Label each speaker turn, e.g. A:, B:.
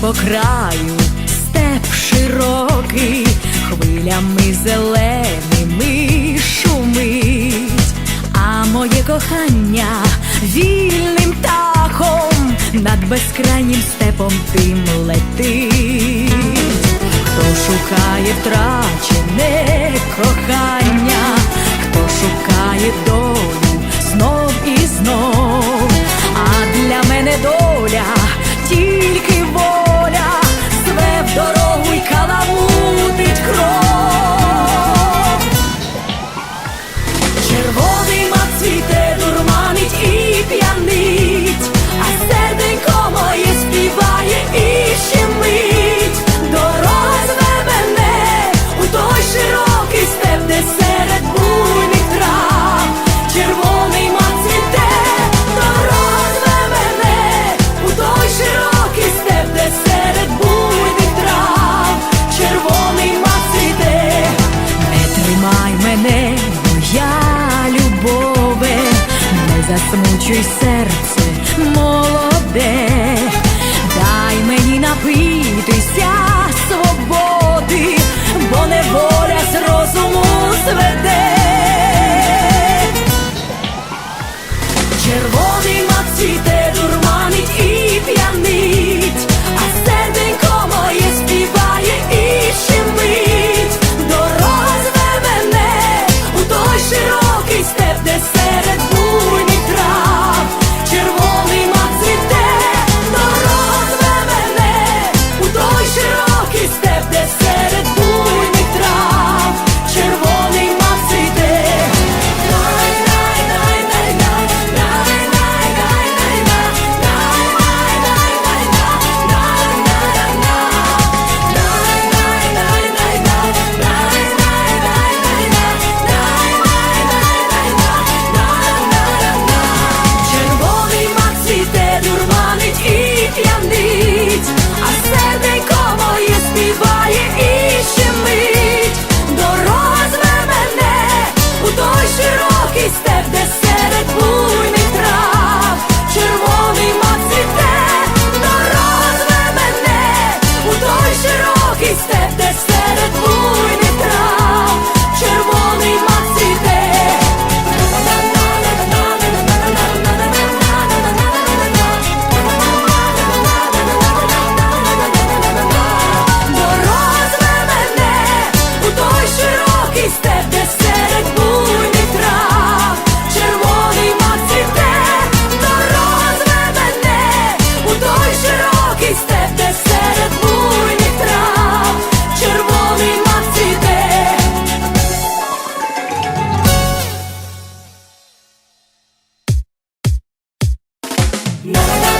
A: по краю, степ широкий, хвилями зеленими шумить, а моє кохання вільним птахом над безкрайнім степом тим летить. Хто шукає втрачене кохання, засмучуй серце молоде, дай мені напитися свободи, бо неволя з розуму зведе. no no